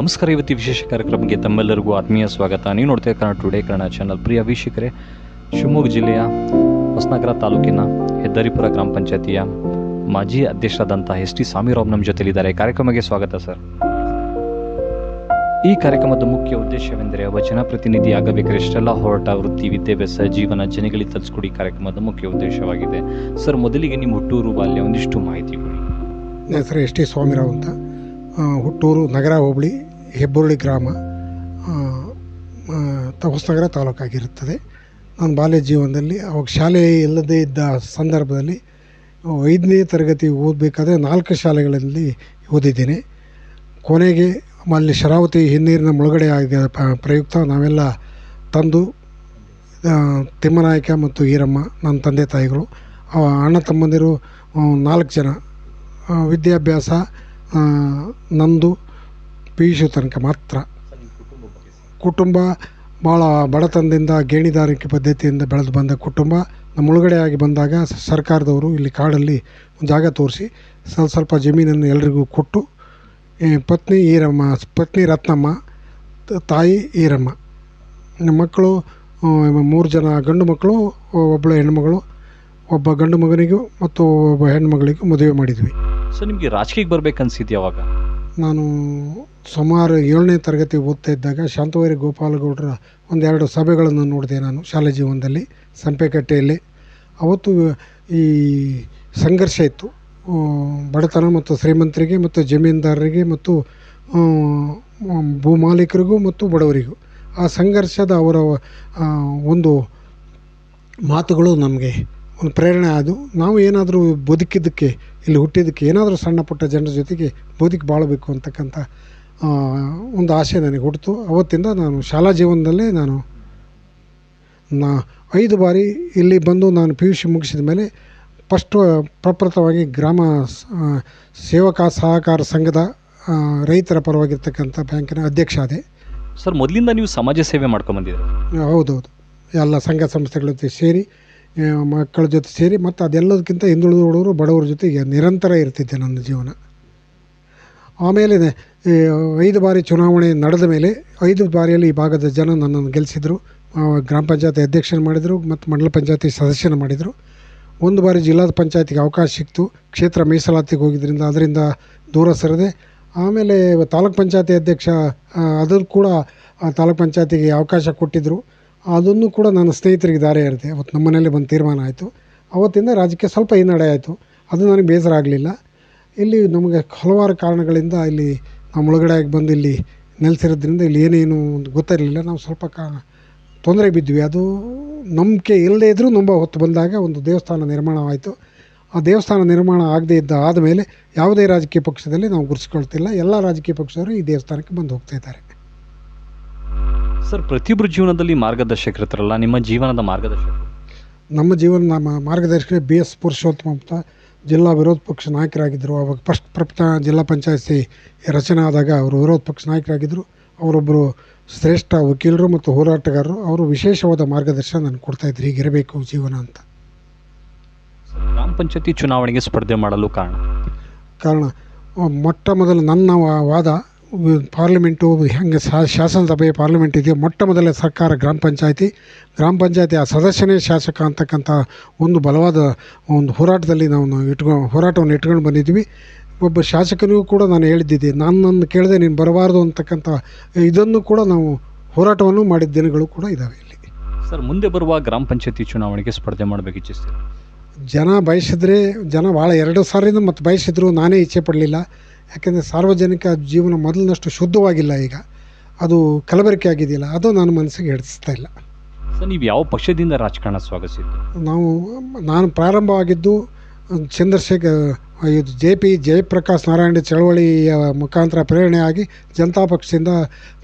ನಮಸ್ಕಾರ. ಇವತ್ತಿ ವಿಶೇಷ ಕಾರ್ಯಕ್ರಮಕ್ಕೆ ತಮ್ಮೆಲ್ಲರಿಗೂ ಆತ್ಮೀಯ ಸ್ವಾಗತ. ನೀವು ನೋಡ್ತೀವಿ ಕನ್ನಡ ಟುಡೇ, ಕನ್ನಡ ಚಾನಲ್. ಪ್ರಿಯ ವೀಕ್ಷಕರೇ, ಶಿವಮೊಗ್ಗ ಜಿಲ್ಲೆಯ ಹೊಸನಗರ ತಾಲೂಕಿನ ಹೆದ್ದಾರಿಪುರ ಗ್ರಾಮ ಪಂಚಾಯತಿಯ ಮಾಜಿ ಅಧ್ಯಕ್ಷರಾದಂತಹ ಎಸ್ ಟಿ ಸ್ವಾಮಿರಾವ್ ನಮ್ಮ ಜೊತೆಲಿದ್ದಾರೆ ಕಾರ್ಯಕ್ರಮಕ್ಕೆ ಸ್ವಾಗತ, ಸರ್. ಈ ಕಾರ್ಯಕ್ರಮದ ಮುಖ್ಯ ಉದ್ದೇಶವೆಂದರೆ, ಒಬ್ಬ ಜನಪ್ರತಿನಿಧಿ ಆಗಬೇಕಾದ್ರೆ ಇಷ್ಟೆಲ್ಲ ಹೋರಾಟ, ವೃತ್ತಿ, ವಿದ್ಯಾಭ್ಯಾಸ, ಜೀವನ, ಜನಗಳಿಗೆ ತಲುಪಿಸ್ಕೊಡಿ ಕಾರ್ಯಕ್ರಮದ ಮುಖ್ಯ ಉದ್ದೇಶವಾಗಿದೆ. ಸರ್, ಮೊದಲಿಗೆ ನಿಮ್ಮ ಹುಟ್ಟೂರು ಬಾಲ್ಯ ಒಂದಿಷ್ಟು ಮಾಹಿತಿ ಕೊಡಿ. ನನ್ನ ಹೆಸರು ಎಸ್ ಟಿ ಸ್ವಾಮಿರಾವ್ ಅಂತ. ಹುಟ್ಟೂರು ನಗರ ಹೋಬಳಿ ಹೆಬ್ಬುರುಳಿ ಗ್ರಾಮ ಹೊಸನಗರ ತಾಲೂಕಾಗಿರುತ್ತದೆ. ನಾನು ಬಾಲ್ಯ ಜೀವನದಲ್ಲಿ, ಅವಾಗ ಶಾಲೆ ಇಲ್ಲದೇ ಇದ್ದ ಸಂದರ್ಭದಲ್ಲಿ ಐದನೇ ತರಗತಿ ಓದಬೇಕಾದ್ರೆ ನಾಲ್ಕು ಶಾಲೆಗಳಲ್ಲಿ ಓದಿದ್ದೇನೆ. ಕೊನೆಗೆ ಅಲ್ಲಿ ಶರಾವತಿ ಹಿನ್ನೀರಿನ ಮುಳುಗಡೆ ಆಗಿದ ಪ್ರಯುಕ್ತ ನಾವೆಲ್ಲ ತಂದು ತಿಮ್ಮನಾಯಕ ಮತ್ತು ಈರಮ್ಮ, ನನ್ನ ತಂದೆ ತಾಯಿಗಳು ಅಣ್ಣ ತಮ್ಮಂದಿರು ನಾಲ್ಕು ಜನ. ವಿದ್ಯಾಭ್ಯಾಸ ನಂದು ಪಿ ಯು ಸಿ ತನಕ ಮಾತ್ರ. ಕುಟುಂಬ ಭಾಳ ಬಡತನದಿಂದ, ಗೇಣಿದಾರಿಕೆ ಪದ್ಧತಿಯಿಂದ ಬೆಳೆದು ಬಂದ ಕುಟುಂಬ ನಮ್ಮ ಮುಳುಗಡೆಯಾಗಿ ಬಂದಾಗ ಸರ್ಕಾರದವರು ಇಲ್ಲಿ ಕಾಡಲ್ಲಿ ಒಂದು ಜಾಗ ತೋರಿಸಿ, ಸ್ವಲ್ಪ ಸ್ವಲ್ಪ ಜಮೀನನ್ನು ಎಲ್ರಿಗೂ ಕೊಟ್ಟು ಪತ್ನಿ ಈರಮ್ಮ, ಪತ್ನಿ ರತ್ನಮ್ಮ ತಾಯಿ ಈರಮ್ಮ. ನಮ್ಮ ಮಕ್ಕಳು ಮೂರು ಜನ ಗಂಡು ಮಕ್ಕಳು, ಒಬ್ಬಳು ಹೆಣ್ಣುಮಗಳು, ಒಬ್ಬ ಗಂಡು ಮಗನಿಗೂ ಮತ್ತು ಒಬ್ಬ ಹೆಣ್ಮಗಳಿಗೂ ಮದುವೆ ಮಾಡಿದ್ವಿ. ಸೊ ನಿಮಗೆ ರಾಜಕೀಯಕ್ಕೆ ಬರ್ಬೇಕನ್ಸಿದ್ಯಾ ಅವಾಗ ನಾನು ಸುಮಾರು ಏಳನೇ ತರಗತಿ ಓದ್ತಾ ಇದ್ದಾಗ ಶಾಂತವೈರಿ ಗೋಪಾಲಗೌಡರ ಒಂದೆರಡು ಸಭೆಗಳನ್ನು ನೋಡಿದೆ ನಾನು ಶಾಲೆ ಜೀವನದಲ್ಲಿ ಸಂಪೆಕಟ್ಟೆಯಲ್ಲಿ. ಅವತ್ತು ಈ ಸಂಘರ್ಷ ಇತ್ತು. ಬಡತನ ಮತ್ತು ಶ್ರೀಮಂತರಿಗೆ ಮತ್ತು ಜಮೀನ್ದಾರರಿಗೆ ಮತ್ತು ಭೂಮಾಲೀಕರಿಗೂ ಮತ್ತು ಬಡವರಿಗೂ ಆ ಸಂಘರ್ಷದ ಅವರ ಒಂದು ಮಾತುಗಳು ನಮಗೆ ಒಂದು ಪ್ರೇರಣೆ ಅದು. ನಾವು ಏನಾದರೂ ಬದುಕಿದ್ದಕ್ಕೆ ಇಲ್ಲಿ ಹುಟ್ಟಿದ್ದಕ್ಕೆ ಏನಾದರೂ ಸಣ್ಣ ಪುಟ್ಟ ಜನರ ಜೊತೆಗೆ ಬದುಕಿ ಬಾಳಬೇಕು ಅಂತಕ್ಕಂಥ ಒಂದು ಆಸೆ ನನಗೆ ಹುಟ್ಟಿತು ಅವತ್ತಿಂದ ನಾನು ಶಾಲಾ ಜೀವನದಲ್ಲೇ ನಾನು ನಾ ಐದು ಬಾರಿ ಇಲ್ಲಿ ಬಂದು ನಾನು ಪಿ ಯು ಸಿ ಮುಗಿಸಿದ ಮೇಲೆ ಫಸ್ಟು ಪ್ರಪ್ರಥಮವಾಗಿ ಗ್ರಾಮ ಸೇವಕ ಸಹಕಾರ ಸಂಘದ ರೈತರ ಪರವಾಗಿರ್ತಕ್ಕಂಥ ಬ್ಯಾಂಕಿನ ಅಧ್ಯಕ್ಷ ಆದೆ. ಸರ್ ಮೊದಲಿಂದ ನೀವು ಸಮಾಜ ಸೇವೆ ಮಾಡ್ಕೊಂಬಂದಿದ್ರು ಹೌದೌದು. ಎಲ್ಲ ಸಂಘ ಸಂಸ್ಥೆಗಳ ಜೊತೆ ಸೇರಿ ಮಕ್ಕಳ ಜೊತೆ ಸೇರಿ ಮತ್ತು ಅದೆಲ್ಲದಕ್ಕಿಂತ ಹಿಂದುಳಿದ ಹುಡುಗರು ಬಡವ್ರ ಜೊತೆಗೆ ನಿರಂತರ ಇರ್ತಿದ್ದೆ ನನ್ನ ಜೀವನ. ಆಮೇಲೆ ಐದು ಬಾರಿ ಚುನಾವಣೆ ನಡೆದ ಮೇಲೆ ಐದು ಬಾರಿಯಲ್ಲಿ ಈ ಭಾಗದ ಜನ ನನ್ನನ್ನು ಗೆಲ್ಲಿಸಿದರು ಗ್ರಾಮ ಪಂಚಾಯತಿ ಅಧ್ಯಕ್ಷನ ಮಾಡಿದರು ಮತ್ತು ಮಂಡಲ ಪಂಚಾಯತಿ ಸದಸ್ಯನ ಮಾಡಿದರು. ಒಂದು ಬಾರಿ ಜಿಲ್ಲಾ ಪಂಚಾಯತಿಗೆ ಅವಕಾಶ ಸಿಕ್ತು. ಕ್ಷೇತ್ರ ಮೀಸಲಾತಿಗೆ ಹೋಗಿದ್ದರಿಂದ ಅದರಿಂದ ದೂರ ಸರಿದೆ. ಆಮೇಲೆ ತಾಲೂಕ್ ಪಂಚಾಯತಿ ಅಧ್ಯಕ್ಷ ಅದನ್ನು ಕೂಡ ತಾಲೂಕ್ ಪಂಚಾಯತಿಗೆ ಅವಕಾಶ ಕೊಟ್ಟಿದ್ದರು ಅದನ್ನು ಕೂಡ ನನ್ನ ಸ್ನೇಹಿತರಿಗೆ ದಾರಿ ಎರೆದೆ ಅವತ್ತು ನಮ್ಮ ಮನೇಲಿ ಬಂದು ತೀರ್ಮಾನ ಆಯಿತು. ಅವತ್ತಿಂದ ರಾಜಕೀಯ ಸ್ವಲ್ಪ ಹಿನ್ನಡೆ ಆಯಿತು. ಅದು ನನಗೆ ಬೇಸರ ಇಲ್ಲಿ ನಮಗೆ ಹಲವಾರು ಕಾರಣಗಳಿಂದ ಇಲ್ಲಿ ನಾವು ಮುಳುಗಡೆಯಾಗಿ ಬಂದು ಇಲ್ಲಿ ನೆಲೆಸಿರೋದ್ರಿಂದ ಇಲ್ಲಿ ಏನೇನು ಗೊತ್ತಿರಲಿಲ್ಲ. ನಾವು ಸ್ವಲ್ಪ ಕಾ ತೊಂದರೆ ಬಿದ್ವಿ ಅದು ನಂಬಿಕೆ ಇಲ್ಲದೇ ಇದ್ದರೂ ನಂಬ ಹೊತ್ತು ಬಂದಾಗ ಒಂದು ದೇವಸ್ಥಾನ ನಿರ್ಮಾಣವಾಯಿತು. ಆ ದೇವಸ್ಥಾನ ನಿರ್ಮಾಣ ಆಗದೇ ಇದ್ದ ಆದಮೇಲೆ ಯಾವುದೇ ರಾಜಕೀಯ ಪಕ್ಷದಲ್ಲಿ ನಾವು ಗುರುತಿಸ್ಕೊಳ್ತಿಲ್ಲ. ಎಲ್ಲ ರಾಜಕೀಯ ಪಕ್ಷದವರು ಈ ದೇವಸ್ಥಾನಕ್ಕೆ ಬಂದು ಹೋಗ್ತಾ ಇದ್ದಾರೆ. ಸರ್ ಪ್ರತಿಯೊಬ್ಬರ ಜೀವನದಲ್ಲಿ ಮಾರ್ಗದರ್ಶಕರಿರ್ತಾರಲ್ಲ ನಿಮ್ಮ ಜೀವನದ ಮಾರ್ಗದರ್ಶಕರು ನಮ್ಮ ಜೀವನ ನಮ್ಮ ಮಾರ್ಗದರ್ಶಕ ಬಿ ಎಸ್ ಪುರುಷೋತ್ತಮ ಅಂತ ಜಿಲ್ಲಾ ವಿರೋಧ ಪಕ್ಷ ನಾಯಕರಾಗಿದ್ದರು. ಅವಾಗ ಫಸ್ಟ್ ಪ್ರಪ್ತ ಜಿಲ್ಲಾ ಪಂಚಾಯತಿ ರಚನೆ ಆದಾಗ ಅವರು ವಿರೋಧ ಪಕ್ಷ ನಾಯಕರಾಗಿದ್ದರು. ಅವರೊಬ್ಬರು ಶ್ರೇಷ್ಠ ವಕೀಲರು ಮತ್ತು ಹೋರಾಟಗಾರರು ಅವರು ವಿಶೇಷವಾದ ಮಾರ್ಗದರ್ಶನ ನನಗೆ ಕೊಡ್ತಾಯಿದ್ರು ಹೀಗಿರಬೇಕು ಜೀವನ ಅಂತ. ಗ್ರಾಮ ಪಂಚಾಯತಿ ಚುನಾವಣೆಗೆ ಸ್ಪರ್ಧೆ ಮಾಡಲು ಕಾರಣ? ಕಾರಣ ಮೊಟ್ಟ ಮೊದಲು ನನ್ನ ವಾದ ಪಾರ್ಲಿಮೆಂಟು ಹೆಂಗೆ ಶಾಸನಸಭೆ ಪಾರ್ಲಿಮೆಂಟ್ ಇದೆಯೋ ಮೊಟ್ಟ ಮೊದಲ ಸರ್ಕಾರ ಗ್ರಾಮ ಪಂಚಾಯಿತಿ. ಗ್ರಾಮ ಪಂಚಾಯತಿ ಆ ಸದಸ್ಯನೇ ಶಾಸಕ ಅಂತಕ್ಕಂಥ ಒಂದು ಬಲವಾದ ಒಂದು ಹೋರಾಟದಲ್ಲಿ ನಾವು ಇಟ್ಕೊ ಹೋರಾಟವನ್ನು ಇಟ್ಕೊಂಡು ಬಂದಿದ್ವಿ ಒಬ್ಬ ಶಾಸಕನಿಗೂ ಕೂಡ ನಾನು ಹೇಳಿದ್ದಿದ್ದೆ ನಾನು ನನ್ನ ಕೇಳಿದೆ ನೀನು ಬರಬಾರ್ದು ಅಂತಕ್ಕಂಥ ಇದನ್ನು ಕೂಡ ನಾವು ಹೋರಾಟವನ್ನು ಮಾಡಿದ ದಿನಗಳು ಕೂಡ ಇದ್ದಾವೆ ಇಲ್ಲಿ. ಸರ್ ಮುಂದೆ ಬರುವ ಗ್ರಾಮ ಪಂಚಾಯತಿ ಚುನಾವಣೆಗೆ ಸ್ಪರ್ಧೆ ಮಾಡಬೇಕು ಇಚ್ಛಿಸ್ತೀರಿ? ಜನ ಬಯಸಿದ್ರೆ ಜನ ಭಾಳ ಎರಡು ಸಾವಿರದಿಂದ ಮತ್ತು ಬಯಸಿದ್ರು ನಾನೇ ಇಚ್ಛೆ ಪಡಲಿಲ್ಲ. ಯಾಕೆಂದರೆ ಸಾರ್ವಜನಿಕ ಜೀವನ ಮೊದಲಿನಷ್ಟು ಶುದ್ಧವಾಗಿಲ್ಲ ಈಗ. ಅದು ಕಲಬೆರಕೆ ಆಗಿದೆಯಲ್ಲ ಅದು ನನ್ನ ಮನಸ್ಸಿಗೆ ಹಿಡಿಸ್ತಾ ಇಲ್ಲ. ಸರ್ ನೀವು ಯಾವ ಪಕ್ಷದಿಂದ ರಾಜಕಾರಣ ಸ್ವಾಗತಿಸಿದ್ದು? ನಾವು ನಾನು ಪ್ರಾರಂಭವಾಗಿದ್ದು ಚಂದ್ರಶೇಖರ್ ಇದು ಜೆ ಪಿ ಜಯಪ್ರಕಾಶ್ ನಾರಾಯಣ ಚಳವಳಿಯ ಮುಖಾಂತರ ಪ್ರೇರಣೆಯಾಗಿ ಜನತಾ ಪಕ್ಷದಿಂದ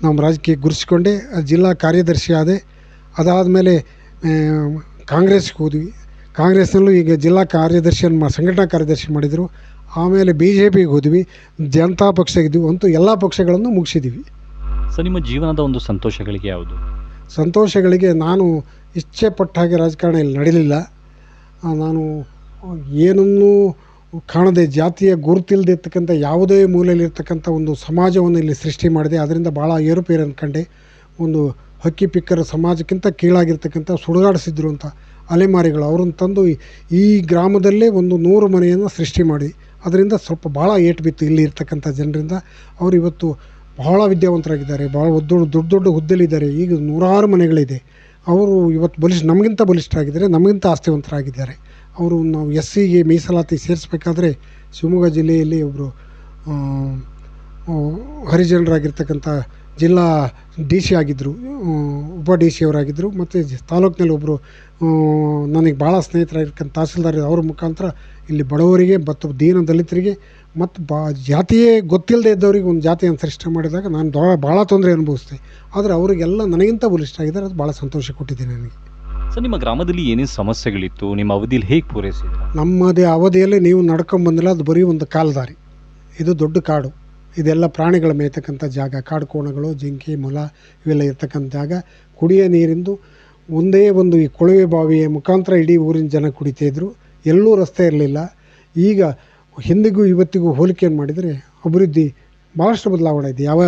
ನಮ್ಮ ರಾಜಕೀಯ ಗುರುಸಿಕೊಂಡೆ ಜಿಲ್ಲಾ ಕಾರ್ಯದರ್ಶಿ ಆದೆ. ಅದಾದಮೇಲೆ ಕಾಂಗ್ರೆಸ್ಗೆ ಹೋದ್ವಿ. ಕಾಂಗ್ರೆಸ್ನಲ್ಲೂ ಈಗ ಜಿಲ್ಲಾ ಕಾರ್ಯದರ್ಶಿಯನ್ನು ಸಂಘಟನಾ ಕಾರ್ಯದರ್ಶಿ ಮಾಡಿದರು. ಆಮೇಲೆ ಬಿ ಜೆ ಪಿಗೆ ಹೋದ್ವಿ ಜನತಾ ಪಕ್ಷ ಅಂತೂ ಎಲ್ಲ ಪಕ್ಷಗಳನ್ನು ಮುಗಿಸಿದ್ದೀವಿ ಸರ್ ನಿಮ್ಮ ಜೀವನದ ಒಂದು ಸಂತೋಷಗಳಿಗೆ ಯಾವುದು? ಸಂತೋಷಗಳಿಗೆ ನಾನು ಇಚ್ಛೆ ಪಟ್ಟ ಹಾಗೆ ರಾಜಕಾರಣ ಇಲ್ಲಿ ನಡೀಲಿಲ್ಲ. ಆ, ನಾನು ಏನನ್ನೂ ಕಾಣದೆ ಜಾತಿಯ ಗುರುತಿಲ್ದಿರ್ತಕ್ಕಂಥ ಯಾವುದೇ ಮೂಲೆಯಲ್ಲಿರ್ತಕ್ಕಂಥ ಒಂದು ಸಮಾಜವನ್ನು ಇಲ್ಲಿ ಸೃಷ್ಟಿ ಮಾಡಿದೆ. ಅದರಿಂದ ಭಾಳ ಏರುಪೇರು ಕಂಡೆ. ಒಂದು ಹಕ್ಕಿ ಪಿಕ್ಕರ ಸಮಾಜಕ್ಕಿಂತ ಕೀಳಾಗಿರ್ತಕ್ಕಂಥ ಸುಡುಗಾಡಿಸಿದ್ರು ಅಂತ ಅಲೆಮಾರಿಗಳು. ಅವ್ರನ್ನ ತಂದು ಈ- ಈ ಗ್ರಾಮದಲ್ಲೇ ಒಂದು ನೂರು ಮನೆಯನ್ನು ಸೃಷ್ಟಿ ಮಾಡಿ ಅದರಿಂದ ಸ್ವಲ್ಪ ಭಾಳ ಏಟು ಬಿತ್ತು ಇಲ್ಲಿ ಇರ್ತಕ್ಕಂಥ ಜನರಿಂದ. ಅವರು ಇವತ್ತು ಬಹಳ ವಿದ್ಯಾವಂತರಾಗಿದ್ದಾರೆ ಭಾಳ ದೊಡ್ಡ ದೊಡ್ಡ ದೊಡ್ಡ ಹುದ್ದೆಲಿದ್ದಾರೆ ಈಗ ನೂರಾರು ಮನೆಗಳಿದೆ. ಅವರು ಇವತ್ತು ಬಲಿಷ್ ನಮಗಿಂತ ಬಲಿಷ್ಠರಾಗಿದ್ದಾರೆ, ನಮಗಿಂತ ಆಸ್ತಿವಂತರಾಗಿದ್ದಾರೆ. ಅವರು ನಾವು ಎಸ್ ಸಿಗೆ ಮೀಸಲಾತಿ ಸೇರಿಸ್ಬೇಕಾದ್ರೆ ಶಿವಮೊಗ್ಗ ಜಿಲ್ಲೆಯಲ್ಲಿ ಒಬ್ಬರು ಹರಿಜನರಾಗಿರ್ತಕ್ಕಂಥ ಜಿಲ್ಲಾ ಡಿ ಸಿ ಆಗಿದ್ದರು ಉಪ ಡಿ ಸಿ ಅವರಾಗಿದ್ದರು ಮತ್ತು ತಾಲೂಕಿನಲ್ಲಿ ಒಬ್ಬರು ನನಗೆ ಭಾಳ ಸ್ನೇಹಿತರಾಗಿರ್ತಕ್ಕಂಥ ತಹಸೀಲ್ದಾರ್ ಅವ್ರ ಮುಖಾಂತರ ಇಲ್ಲಿ ಬಡವರಿಗೆ ಮತ್ತು ದೀನ ದಲಿತರಿಗೆ ಮತ್ತು ಬಾ ಜಾತಿಯೇ ಗೊತ್ತಿಲ್ಲದೆ ಇದ್ದವ್ರಿಗೆ ಒಂದು ಜಾತಿಯನ್ನು ಸೃಷ್ಟಿ ಮಾಡಿದಾಗ ನಾನು ದೊ ಭಾಳ ತೊಂದರೆ ಅನುಭವಿಸಿದೆ. ಆದರೆ ಅವರಿಗೆಲ್ಲ ನನಗಿಂತ ಬಲಿಷ್ಠ ಆಗಿದ್ದಾರೆ ಅದು ಭಾಳ ಸಂತೋಷ ಕೊಟ್ಟಿದೆ ನನಗೆ. ಸರ್ ನಿಮ್ಮ ಗ್ರಾಮದಲ್ಲಿ ಏನೇನು ಸಮಸ್ಯೆಗಳಿತ್ತು? ನಿಮ್ಮ ಅವಧಿಯಲ್ಲಿ ಹೇಗೆ ಪೂರೈಸಿದ್ರು? ನಮ್ಮದೇ ಅವಧಿಯಲ್ಲಿ ನೀವು ನಡ್ಕೊಂಬಂದಿಲ್ಲ ಅದು ಬರೀ ಒಂದು ಕಾಲ್ದಾರಿ. ಇದು ದೊಡ್ಡ ಕಾಡು. ಇದೆಲ್ಲ ಪ್ರಾಣಿಗಳ ಮೇಯ್ತಕ್ಕಂಥ ಜಾಗ, ಕಾಡು ಕೋಣಗಳು, ಜಿಂಕೆ, ಮೊಲ ಇವೆಲ್ಲ ಇರ್ತಕ್ಕಂಥ ಜಾಗ. ಕುಡಿಯೋ ನೀರಿಂದು ಒಂದೇ ಒಂದು ಈ ಕೊಳವೆ ಬಾವಿಯ ಮುಖಾಂತರ ಇಡೀ ಊರಿನ ಜನ ಕುಡಿತಾಯಿದ್ರು ಎಲ್ಲೂ ರಸ್ತೆ ಇರಲಿಲ್ಲ. ಈಗ ಹಿಂದಿಗೂ ಇವತ್ತಿಗೂ ಹೋಲಿಕೆಯನ್ನು ಮಾಡಿದರೆ ಅಭಿವೃದ್ಧಿ ಭಾಳಷ್ಟು ಬದಲಾವಣೆ ಇದೆ. ಯಾವ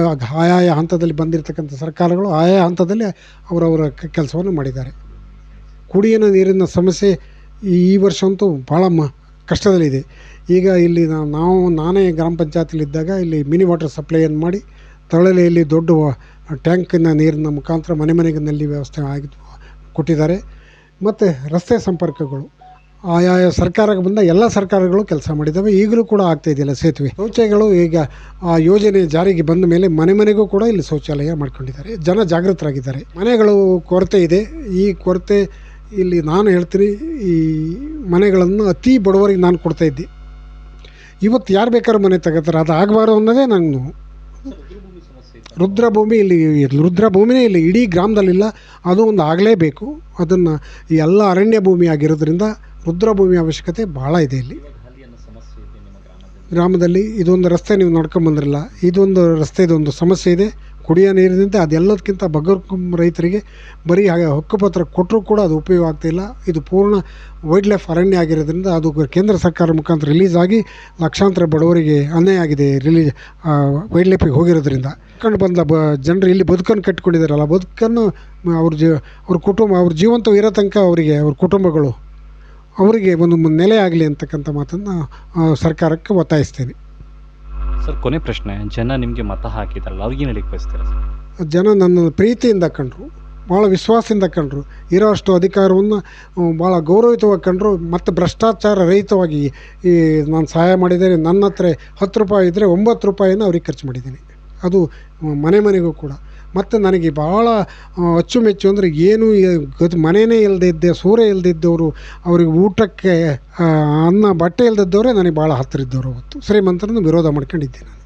ಆಯಾಯ ಹಂತದಲ್ಲಿ ಬಂದಿರತಕ್ಕಂಥ ಸರ್ಕಾರಗಳು ಆಯಾ ಹಂತದಲ್ಲಿ ಅವರವರ ಕೆಲಸವನ್ನು ಮಾಡಿದ್ದಾರೆ. ಕುಡಿಯನ ನೀರಿನ ಸಮಸ್ಯೆ ಈ ವರ್ಷ ಅಂತೂ ಭಾಳ ಮ ಕಷ್ಟದಲ್ಲಿದೆ. ಈಗ ಇಲ್ಲಿ ನಾವು, ನಾನೇ ಗ್ರಾಮ ಪಂಚಾಯತಿಲಿದ್ದಾಗ ಇಲ್ಲಿ ಮಿನಿ ವಾಟರ್ ಸಪ್ಲೈಯನ್ನು ಮಾಡಿ ತಳಲೆಯಲ್ಲಿ ದೊಡ್ಡ ಟ್ಯಾಂಕಿನ ನೀರಿನ ಮುಖಾಂತರ ಮನೆ ಮನೆಗೆ ನಲ್ಲಿ ವ್ಯವಸ್ಥೆ ಆಗಿ ಕೊಟ್ಟಿದ್ದಾರೆ. ಮತ್ತು ರಸ್ತೆ ಸಂಪರ್ಕಗಳು, ಆಯಾಯ ಸರ್ಕಾರಕ್ಕೆ ಬಂದ ಎಲ್ಲ ಸರ್ಕಾರಗಳು ಕೆಲಸ ಮಾಡಿದ್ದಾವೆ. ಈಗಲೂ ಕೂಡ ಆಗ್ತಾ ಇದೆಯಲ್ಲ ಸೇತುವೆ. ಶೌಚಾಲಯಗಳು ಈಗ ಆ ಯೋಜನೆ ಜಾರಿಗೆ ಬಂದ ಮೇಲೆ ಮನೆ ಮನೆಗೂ ಕೂಡ ಇಲ್ಲಿ ಶೌಚಾಲಯ ಮಾಡ್ಕೊಂಡಿದ್ದಾರೆ. ಜನ ಜಾಗೃತರಾಗಿದ್ದಾರೆ. ಮನೆಗಳು ಕೊರತೆ ಇದೆ. ಈ ಕೊರತೆ ಇಲ್ಲಿ ನಾನು ಹೇಳ್ತೀನಿ, ಈ ಮನೆಗಳನ್ನು ಅತಿ ಬಡವರಿಗೆ ನಾನು ಕೊಡ್ತಾ ಇದ್ದೆ. ಇವತ್ತು ಯಾರು ಬೇಕಾದ್ರೂ ಮನೆ ತಗೋತಾರೆ, ಅದು ಆಗಬಾರ್ದು ಅನ್ನೋದೇ ನಂಗೆ ನೋವು ರುದ್ರಭೂಮಿ ಇಲ್ಲಿ ರುದ್ರಭೂಮಿನೇ ಇಲ್ಲಿ ಇಡೀ ಗ್ರಾಮದಲ್ಲಿಲ್ಲ ಅದು ಒಂದು ಆಗಲೇಬೇಕು. ಅದನ್ನು ಈ ಎಲ್ಲ ಅರಣ್ಯ ಭೂಮಿ ಆಗಿರೋದ್ರಿಂದ ರುದ್ರಭೂಮಿ ಅವಶ್ಯಕತೆ ಭಾಳ ಇದೆ ಇಲ್ಲಿ. ಗ್ರಾಮದಲ್ಲಿ ಇದೊಂದು ರಸ್ತೆ ನೀವು ನೋಡ್ಕೊಂಬಂದ್ರಲ್ಲ, ಇದೊಂದು ರಸ್ತೆದೊಂದು ಸಮಸ್ಯೆ ಇದೆ. ಕುಡಿಯೋ ನೀರಿನಿಂದ ಅದೆಲ್ಲದಕ್ಕಿಂತ ಬಗರ್ ರೈತರಿಗೆ ಬರೀ ಹಾಗೆ ಹಕ್ಕುಪತ್ರ ಕೊಟ್ಟರೂ ಕೂಡ ಅದು ಉಪಯೋಗ ಆಗ್ತಿಲ್ಲ. ಇದು ಪೂರ್ಣ ವೈಲ್ಡ್ ಲೈಫ್ ಅರಣ್ಯ ಆಗಿರೋದ್ರಿಂದ ಅದು ಕೇಂದ್ರ ಸರ್ಕಾರ ಮುಖಾಂತರ ರಿಲೀಸ್ ಆಗಿ ಲಕ್ಷಾಂತರ ಬಡವರಿಗೆ ಅನ್ಯಾಯ ಆಗಿದೆ ರಿಲೀಸ್ ವೈಲ್ಡ್ ಲೈಫಿಗೆ ಹೋಗಿರೋದ್ರಿಂದ. ಕಂಡು ಬಂದ ಬ, ಜನರು ಇಲ್ಲಿ ಬದುಕನ್ನು ಕಟ್ಟಿಕೊಂಡಿದ್ದಾರಲ್ಲ, ಬದುಕನ್ನು ಅವ್ರ ಜೀವ ಅವ್ರ ಕುಟುಂಬ, ಅವ್ರ ಜೀವಂತ ಇರೋ ತನಕ ಅವರಿಗೆ, ಅವ್ರ ಕುಟುಂಬಗಳು, ಅವರಿಗೆ ಒಂದು ನೆಲೆ ಆಗಲಿ ಅಂತಕ್ಕಂಥ ಮಾತನ್ನು ಸರ್ಕಾರಕ್ಕೆ ಒತ್ತಾಯಿಸ್ತೇನೆ. ಸರ್, ಕೊನೆ ಪ್ರಶ್ನೆ. ಜನ ನಿಮಗೆ ಮತ ಹಾಕಿದಾರಲ್ಲ ಅವ್ರಿಗೆ ಹೇಳಿಕ್ ಬಯಸ್ತೀರಾ ಸರ್? ಜನ ನನ್ನನ್ನು ಪ್ರೀತಿಯಿಂದ ಕಂಡರು ಭಾಳ ವಿಶ್ವಾಸದಿಂದ ಕಂಡರು. ಇರೋಷ್ಟು ಅಧಿಕಾರವನ್ನು ಭಾಳ ಗೌರವಿತವಾಗಿ ಕಂಡರು. ಮತ್ತು ಭ್ರಷ್ಟಾಚಾರ ರಹಿತವಾಗಿ ಈ, ನಾನು ಸಹಾಯ ಮಾಡಿದ್ದೇನೆ. ನನ್ನ ಹತ್ರ ಹತ್ತು ರೂಪಾಯಿ ಇದ್ದರೆ ಒಂಬತ್ತು ರೂಪಾಯಿನ ಅವ್ರಿಗೆ ಖರ್ಚು ಮಾಡಿದ್ದೀನಿ. ಅದು ಮನೆ ಮನೆಗೂ ಕೂಡ. ಮತ್ತು ನನಗೆ ಭಾಳ ಆ, ಅಚ್ಚುಮೆಚ್ಚು ಅಂದರೆ ಏನು ಗತಿ ಮನೆಯೇ ಇಲ್ಲದೆ ಇದ್ದೆ ಸೂರ್ಯ ಇಲ್ಲದಿದ್ದವರು ಅವ್ರಿಗೆ ಊಟಕ್ಕೆ ಅನ್ನ ಬಟ್ಟೆ ಇಲ್ಲದಿದ್ದವರೇ ನನಗೆ ಭಾಳ ಹತ್ತಿರ ಇದ್ದವರು ಅವತ್ತು. ಶ್ರೀಮಂತರನ್ನು ವಿರೋಧ ಮಾಡ್ಕೊಂಡಿದ್ದೆ ನಾನು.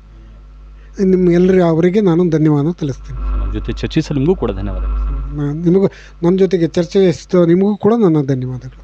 ನಿಮ್ಮ ಎಲ್ಲರಿಗೂ ಅವರಿಗೆ ನಾನು ಧನ್ಯವಾದ ತಿಳಿಸ್ತೀನಿ. ಜೊತೆ ಚರ್ಚಿಸಲು ನಿಮಗೂ ಕೂಡ ಧನ್ಯವಾದಗಳು. ಸರ್ ನಿಮಗೂ ನನ್ನ ಜೊತೆಗೆ ಚರ್ಚೆ ನಿಮಗೂ ಕೂಡ ನನ್ನ ಧನ್ಯವಾದಗಳು.